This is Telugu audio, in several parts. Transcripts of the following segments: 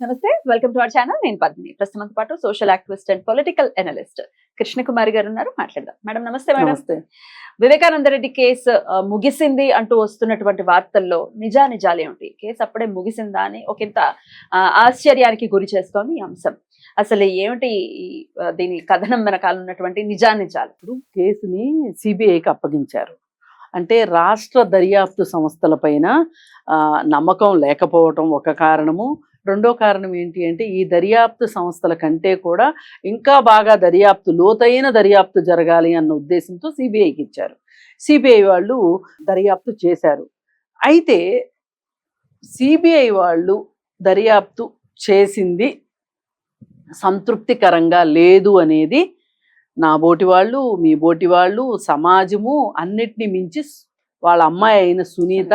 నమస్తే వెల్కమ్ టు అవర్ ఛానల్. నేను పద్మిని. ప్రస్తుతంతో పాటు social activist and political analyst Krishnakumari గారు ఉన్నారు మాట్లాడదాం. మేడం నమస్తే మేడం. నమస్తే. వివేకానంద రెడ్డి కేసు ముగిసింది అంటూ వస్తున్నటువంటి వార్తల్లో నిజా నిజాలు కేసు అప్పుడే ముగిసిందా అని ఒకంత ఆశ్చర్యానికి గురి చేస్తోంది ఈ అంశం. అసలు ఏమిటి దీని కథనం వెనకాల ఉన్నటువంటి నిజా నిజాలు ఇప్పుడు కేసుని సిబిఐకి అప్పగించారు. అంటే రాష్ట్ర దర్యాప్తు సంస్థల పైన ఆ, నమ్మకం లేకపోవటం ఒక కారణము. రెండో కారణం ఏంటి అంటే ఈ దర్యాప్తు సంస్థల కంటే కూడా ఇంకా బాగా దర్యాప్తు లోతైన దర్యాప్తు జరగాలి అన్న ఉద్దేశంతో సిబిఐకి ఇచ్చారు. సిబిఐ వాళ్ళు దర్యాప్తు చేశారు. అయితే సిబిఐ వాళ్ళు దర్యాప్తు చేసింది సంతృప్తికరంగా లేదు అనేది నా బోటి వాళ్ళు మీ బోటి వాళ్ళు సమాజము అన్నిటిని మించి వాళ్ళ అమ్మాయి అయిన సునీత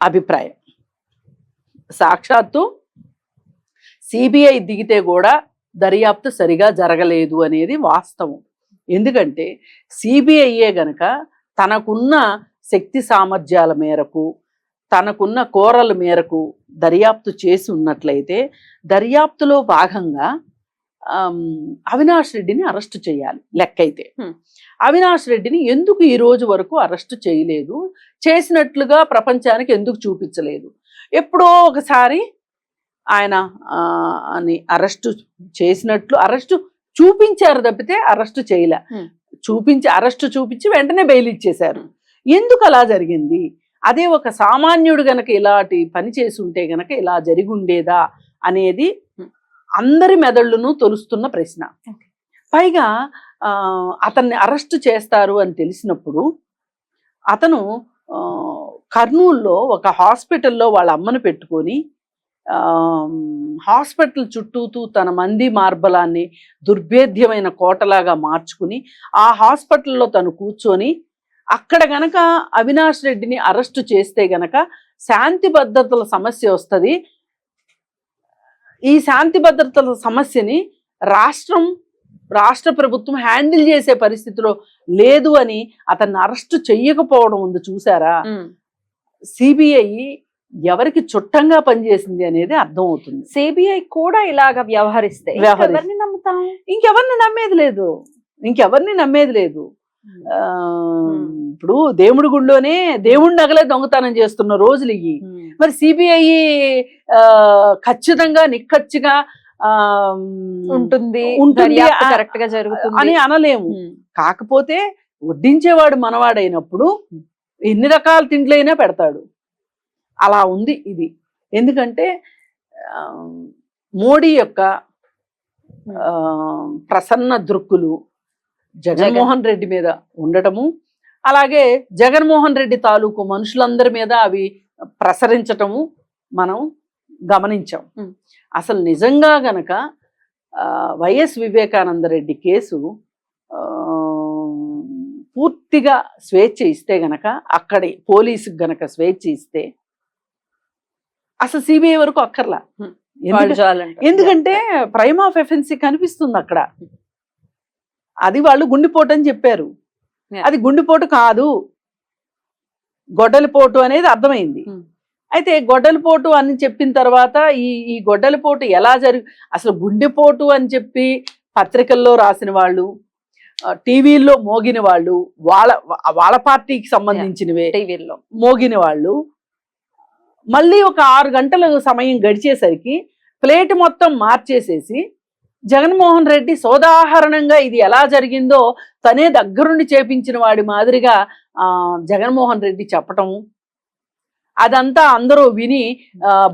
అభిప్రాయం. సాక్షాత్తు సిబిఐ దిగితే కూడా దర్యాప్తు సరిగా జరగలేదు అనేది వాస్తవం. ఎందుకంటే సిబిఐయే గనక తనకున్న శక్తి సామర్థ్యాల మేరకు తనకున్న కోరల మేరకు దర్యాప్తు చేసి ఉన్నట్లయితే దర్యాప్తులో భాగంగా అవినాష్ రెడ్డిని అరెస్టు చేయాలి లెక్కైతే. అవినాష్ రెడ్డిని ఎందుకు ఈ రోజు వరకు అరెస్టు చేయలేదు? చేసినట్లుగా ప్రపంచానికి ఎందుకు చూపించలేదు? ఎప్పుడో ఒకసారి ఆయన అని అరెస్టు చేసినట్లు అరెస్టు చూపించారు తప్పితే అరెస్టు చేయలే. చూపించి అరెస్టు చూపించి వెంటనే బెయిల్ ఇచ్చేశారు ఎందుకు అలా జరిగింది అదే ఒక సామాన్యుడు గనక ఇలాంటి పని చేసి ఉంటే గనక ఇలా జరిగి ఉండేదా అనేది. అందరి మెదళ్ళను తొలుస్తున్న ప్రశ్న. పైగా అతన్ని అరెస్టు చేస్తారు అని తెలిసినప్పుడు అతను కర్నూల్లో ఒక హాస్పిటల్లో వాళ్ళ అమ్మను పెట్టుకొని హాస్పిటల్ చుట్టూతూ తన మంది మార్బలాన్ని దుర్భేద్యమైన కోటలాగా మార్చుకుని ఆ హాస్పిటల్లో తను కూర్చొని అక్కడ గనక అవినాష్ రెడ్డిని అరెస్టు చేస్తే గనక శాంతి భద్రతల సమస్య వస్తుంది. ఈ శాంతి భద్రతల సమస్యని రాష్ట్రం రాష్ట్ర ప్రభుత్వం హ్యాండిల్ చేసే పరిస్థితిలో లేదు అని అతన్ని అరెస్టు చెయ్యకపోవడం ఉంది చూసారా? సిబిఐ ఎవరికి చుట్టంగా పనిచేసింది అనేది అర్థం అవుతుంది సిబిఐ కూడా ఇలాగా వ్యవహరిస్తే. ఎవరిని నమ్ముతాం? ఇంకెవరిని నమ్మేది లేదు. ఇంకెవరిని నమ్మేది లేదు. ఇప్పుడు దేవుడి గుళ్ళోనే దేవుడి నగలే దొంగతనం చేస్తున్న రోజులు ఇవి మరి సిబిఐ ఖచ్చితంగా నిక్కచ్చిగా ఆ, ఉంటుంది. కరెక్ట్గా జరుగుతుంది. అని అనలేము. కాకపోతే వడ్డించేవాడు మనవాడైనప్పుడు ఎన్ని రకాల తిండ్లైనా పెడతాడు. అలా ఉంది ఇది. ఎందుకంటే మోడీ యొక్క ప్రసన్న దృక్కులు జగన్మోహన్ రెడ్డి మీద ఉండటము అలాగే జగన్మోహన్ రెడ్డి తాలూకు మనుషులందరి మీద అవి ప్రసరించటము మనం గమనించాం. అసలు నిజంగా గనక వైఎస్ వివేకానంద రెడ్డి కేసు పూర్తిగా స్వేచ్ఛ ఇస్తే గనక అక్కడి పోలీసుకి గనక స్వేచ్ఛ ఇస్తే అసలు సిబిఐ వరకు అక్కర్లా. ఎందుకంటే- ప్రైమ్ ఆఫ్ ఎఫెన్సీ కనిపిస్తుంది అక్కడ. అది వాళ్ళు గుండెపోటు అని చెప్పారు. అది గుండెపోటు కాదు. గొడ్డలిపోటు అనేది అర్థమైంది. అయితే గొడ్డలిపోటు అని చెప్పిన తర్వాత ఈ ఈ గొడ్డలిపోటు ఎలా జరుగు అసలు గుండెపోటు అని చెప్పి పత్రికల్లో రాసిన వాళ్ళు టీవీల్లో మోగిన వాళ్ళు వాళ్ళ వాళ్ళ పార్టీకి సంబంధించినవే టీవీల్లో. మోగిన వాళ్ళు మళ్ళీ ఒక ఆరు గంటల సమయం గడిచేసరికి ప్లేట్ మొత్తం మార్చేసేసి జగన్మోహన్ రెడ్డి సోదాహరణంగా ఇది ఎలా జరిగిందో తనే దగ్గరుండి చేపించిన వాడి మాదిరిగా ఆ, జగన్మోహన్ రెడ్డి చెప్పటము అదంతా అందరూ విని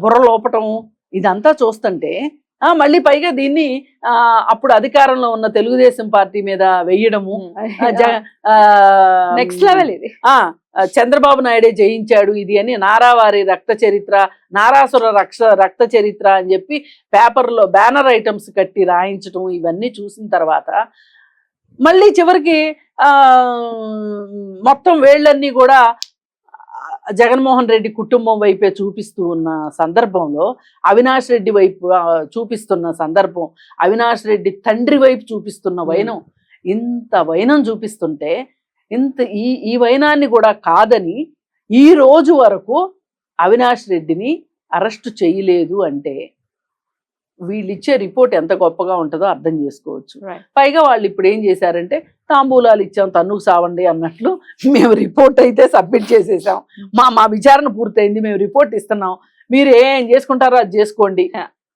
బుర్ర లోపటము ఇదంతా చూస్తుంటే మళ్ళీ పైగా దీన్ని ఆ, అప్పుడు అధికారంలో ఉన్న తెలుగుదేశం పార్టీ మీద వెయ్యడము నెక్స్ట్ లెవెల్ ఇది. చంద్రబాబు నాయుడే జయించాడు ఇది అని నారావారి రక్త చరిత్ర నారాసుర రక్ష రక్త చరిత్ర అని చెప్పి పేపర్లో బ్యానర్ ఐటమ్స్ కట్టి రాయించటం ఇవన్నీ చూసిన తర్వాత మళ్ళీ చివరికి ఆ మొత్తం వేళ్ళన్నీ కూడా జగన్మోహన్ రెడ్డి కుటుంబం వైపే చూపిస్తూ ఉన్న సందర్భంలో అవినాష్ రెడ్డి వైపు చూపిస్తున్న సందర్భం అవినాష్ రెడ్డి తండ్రి వైపు చూపిస్తున్న వైనం ఇంత వైనం చూపిస్తుంటే ఇంత ఈ ఈ వైనాన్ని కూడా కాదని ఈ రోజు వరకు అవినాష్ రెడ్డిని అరెస్ట్ చేయలేదు అంటే వీళ్ళు ఇచ్చే రిపోర్ట్ ఎంత గొప్పగా ఉంటుందో అర్థం చేసుకోవచ్చు. పైగా వాళ్ళు ఇప్పుడు ఏం చేశారంటే తాంబూలాలు ఇచ్చాం తన్నుకు సావండి అన్నట్లు మేము రిపోర్ట్ అయితే సబ్మిట్ చేసేసాం. మా మా విచారణ పూర్తయింది మేము రిపోర్ట్ ఇస్తున్నాం. మీరు ఏం చేసుకుంటారో అది చేసుకోండి.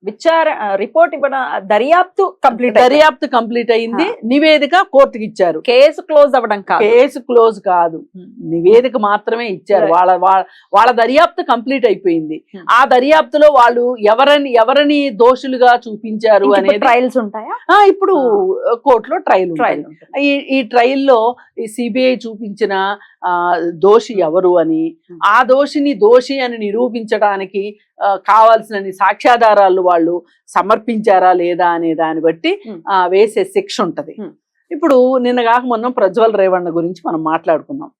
విచార రిపోర్ట్ ఇవ్వడం దర్యాప్తు కంప్లీట్ దర్యాప్తు కంప్లీట్ అయింది. నివేదిక కోర్టుకి ఇచ్చారు కేసు క్లోజ్ అవ్వడం కాదు. కేసు క్లోజ్ కాదు. నివేదిక మాత్రమే ఇచ్చారు. వాళ్ళ వాళ్ళ- వాళ్ళ దర్యాప్తు కంప్లీట్ అయిపోయింది. ఆ దర్యాప్తులో వాళ్ళు ఎవరని ఎవరిని దోషులుగా చూపించారు అనేది ట్రయల్స్ ఉంటాయా? ఇప్పుడు కోర్టులో ట్రయల్ ట్రయల్ ఈ ఈ ట్రయల్లో ఈ సిబిఐ చూపించిన దోషి ఎవరు అని. ఆ దోషిని దోషి అని నిరూపించడానికి కావాల్సిన సాక్ష్యాధారాలు వాళ్ళు సమర్పించారా లేదా అనే దాన్ని బట్టి. ఆ, వేసే శిక్ష ఉంటది. ఇప్పుడు నిన్న కాక మొన్న ప్రజ్వల్ రేవణ్ణ గురించి మనం మాట్లాడుకున్నాం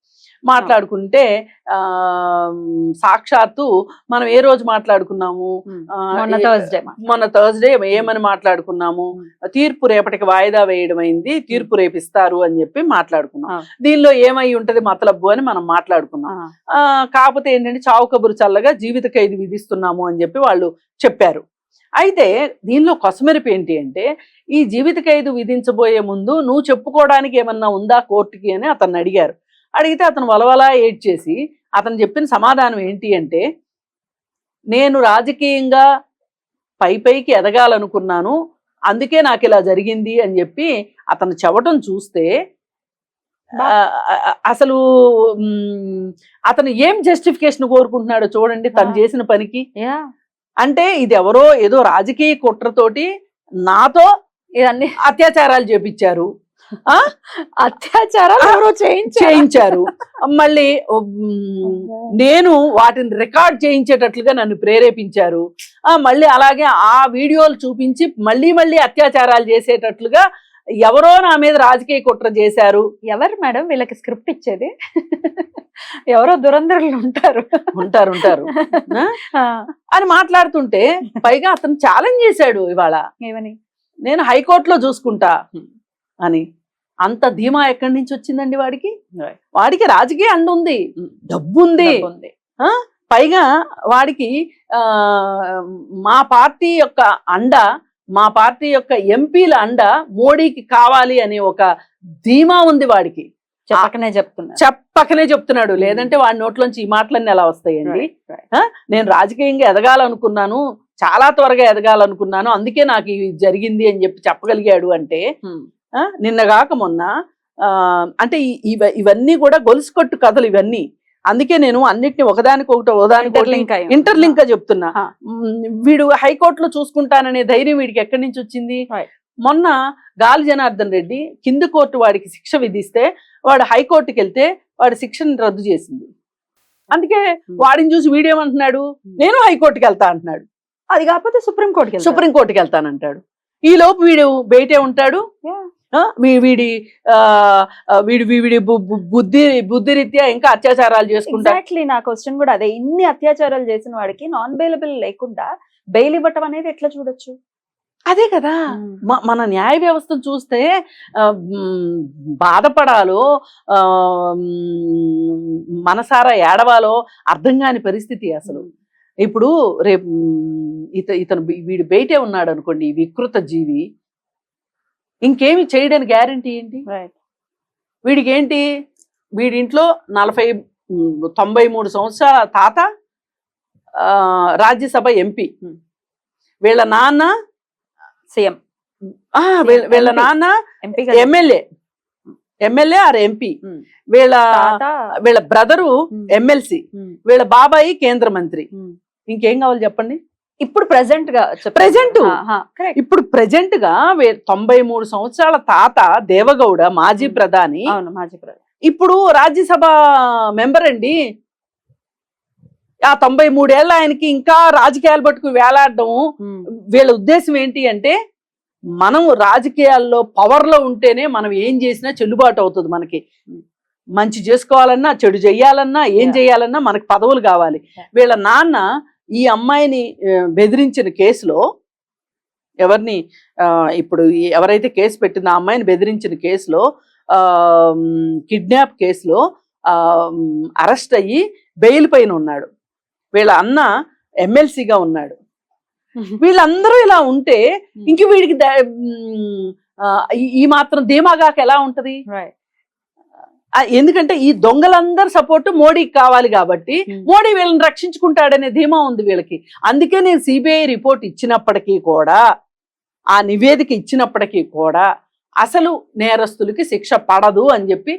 మాట్లాడుకుంటే ఆ సాక్షాత్తు మనం ఏ రోజు మాట్లాడుకున్నాము? థర్స్డే మొన్న థర్స్డే ఏమని మాట్లాడుకున్నాము? తీర్పు రేపటికి వాయిదా వేయడం అయింది తీర్పు రేపు ఇస్తారు అని చెప్పి మాట్లాడుకున్నాం. దీనిలో ఏమై ఉంటది మతలబ్బు అని మనం మాట్లాడుకున్నాం. కాకపోతే ఏంటంటే చావు కబురు చల్లగా జీవిత ఖైదు విధిస్తున్నాము అని చెప్పి వాళ్ళు చెప్పారు. అయితే దీనిలో కొసమెరుపు ఏంటి అంటే ఈ జీవిత ఖైదు విధించబోయే ముందు నువ్వు చెప్పుకోవడానికి ఏమన్నా ఉందా కోర్టుకి అని అతన్ని అడిగారు. అడిగితే అతను వలవలా ఏడ్చేసి అతను చెప్పిన సమాధానం ఏంటి అంటే నేను రాజకీయంగా పై పైకి ఎదగాలనుకున్నాను అందుకే నాకు ఇలా జరిగింది అని చెప్పి అతను చెవటం చూస్తే అసలు అతను ఏం జస్టిఫికేషన్ కోరుకుంటున్నాడో చూడండి తను. చేసిన పనికి. అంటే ఇది ఎవరో ఏదో రాజకీయ కుట్రతోటి నాతో ఇవన్నీ అత్యాచారాలు చేపించారు. అత్యాచారాలు ఎవరో చేయించారు? మళ్ళీ నేను వాటిని రికార్డ్ చేయించేటట్లుగా నన్ను ప్రేరేపించారు. ఆ మళ్ళీ అలాగే ఆ వీడియోలు చూపించి మళ్ళీ మళ్ళీ అత్యాచారాలు చేసేటట్లుగా ఎవరో నా మీద రాజకీయ కుట్ర చేశారు. ఎవరు మేడం? వీళ్ళకి స్క్రిప్ట్ ఇచ్చేది? ఎవరో దురంధరులు ఉంటారు. ఉంటారు ఉంటారు. అని మాట్లాడుతుంటే పైగా అతను ఛాలెంజ్ చేశాడు ఇవాళ. ఏమని? నేను హైకోర్టులో చూసుకుంటా అని. అంత ధీమా ఎక్కడి నుంచి వచ్చిందండి వాడికి. వాడికి రాజకీయ అండ ఉంది. డబ్బు ఉంది. పైగా వాడికి ఆ మా పార్టీ యొక్క అండ మా పార్టీ యొక్క ఎంపీల అండ మోడీకి కావాలి అనే ఒక ధీమా ఉంది వాడికి. చెప్పకనే చెప్తున్నా. చెప్పకనే చెప్తున్నాడు. లేదంటే వాడి నోట్లోంచి ఈ మాటలన్నీ ఎలా వస్తాయండి. నేను రాజకీయంగా ఎదగాలనుకున్నాను చాలా త్వరగా ఎదగాలనుకున్నాను అందుకే నాకు ఇది జరిగింది అని చెప్పి చెప్పగలిగాడు అంటే నిన్నగాక మొన్న ఆ, అంటే ఇవన్నీ కూడా గొలుసు కట్టు కథలు ఇవన్నీ. అందుకే నేను అన్నిటిని Interlink అయి ఉంది. ఇంటర్లింక్గా చెప్తున్నా. వీడు హైకోర్టులో చూసుకుంటాననే ధైర్యం వీడికి ఎక్కడి నుంచి వచ్చింది. మొన్న గాలి జనార్దన్ రెడ్డి కింది కోర్టు వాడికి శిక్ష విధిస్తే వాడు హైకోర్టుకి వెళ్తే వాడి శిక్షను రద్దు చేసింది. అందుకే వాడిని చూసి వీడేమంటున్నాడు నేను హైకోర్టుకి వెళ్తా అంటున్నాడు. అది కాకపోతే సుప్రీం కోర్టుకి సుప్రీం కోర్టుకి వెళ్తానంటాడు. ఈ లోపు వీడు బయటే ఉంటాడు. వీడి వీడి వీడి బుద్ధి బుద్ధి రీత్యా ఇంకా అత్యాచారాలు చేసుకుంటా? ఎగ్జాక్ట్లీ నా క్వశ్చన్ కూడా అదే. ఇన్ని అత్యాచారాలు చేసిన వాడికి నాన్ బెయిలబుల్ లేకుండా బెయిల్ ఇవ్వటం అనేది ఎట్లా చూడొచ్చు? అదే కదా. మన న్యాయ వ్యవస్థను చూస్తే బాధపడాలో మనసారా ఏడవాలో అర్థం కాని పరిస్థితి అసలు. ఇప్పుడు రేపు ఇత ఇతను వీడు బయటే ఉన్నాడు అనుకోండి వికృత జీవి ఇంకేమి చేయడానికి గ్యారంటీ ఏంటి వీడికి ఏంటి వీడింట్లో నలభై తొంభై మూడు సంవత్సరాల తాత రాజ్యసభ ఎంపీ Hmm. వీళ్ళ నాన్న సీఎం వీళ్ళ. నాన్న MLA MLA or MP Hmm. వీళ్ళ వీళ్ళ బ్రదరు Hmm. ఎమ్మెల్సీ. వీళ్ళ బాబాయి కేంద్ర మంత్రి. ఇంకేం కావాలి చెప్పండి ఇప్పుడు ప్రెసెంట్గా. కరెక్ట్ ఇప్పుడు ప్రెజెంట్గా తొంభై మూడు సంవత్సరాల తాత దేవగౌడ మాజీ. ప్రధాని. అవును మాజీ ప్రధాని. ఇప్పుడు రాజ్యసభ మెంబర్ అండి. ఆ తొంభై మూడేళ్ళ ఆయనకి ఇంకా రాజకీయాలు పట్టుకు వేలాడడం వీళ్ళ ఉద్దేశం ఏంటి అంటే మనం రాజకీయాల్లో పవర్లో ఉంటేనే మనం ఏం చేసినా చెల్లుబాటు అవుతుంది మనకి. మంచి చేసుకోవాలన్నా చెడు చెయ్యాలన్నా ఏం. చేయాలన్నా మనకి పదవులు కావాలి. వీళ్ళ నాన్న ఈ అమ్మాయిని బెదిరించిన కేసులో ఎవరిని ఇప్పుడు ఎవరైతే కేసు పెట్టిందో ఆ అమ్మాయిని బెదిరించిన కేసులో కిడ్నాప్ కేసులో అరెస్ట్ అయ్యి బెయిల్ పైన ఉన్నాడు. వీళ్ళ అన్న ఎమ్మెల్సీగా ఉన్నాడు. వీళ్ళందరూ ఇలా ఉంటే ఇంక వీడికి ఈ- మాత్రం ధీమాగాక ఎలా ఉంటది? ఎందుకంటే ఈ దొంగలందరి సపోర్ట్ మోడీకి కావాలి కాబట్టి Hmm. మోడీ వీళ్ళని రక్షించుకుంటాడనే ధీమా ఉంది వీళ్ళకి అందుకే నేను సిబిఐ రిపోర్ట్ ఇచ్చినప్పటికీ కూడా ఆ నివేదిక ఇచ్చినప్పటికీ కూడా అసలు నేరస్తులకి శిక్ష పడదు అని చెప్పి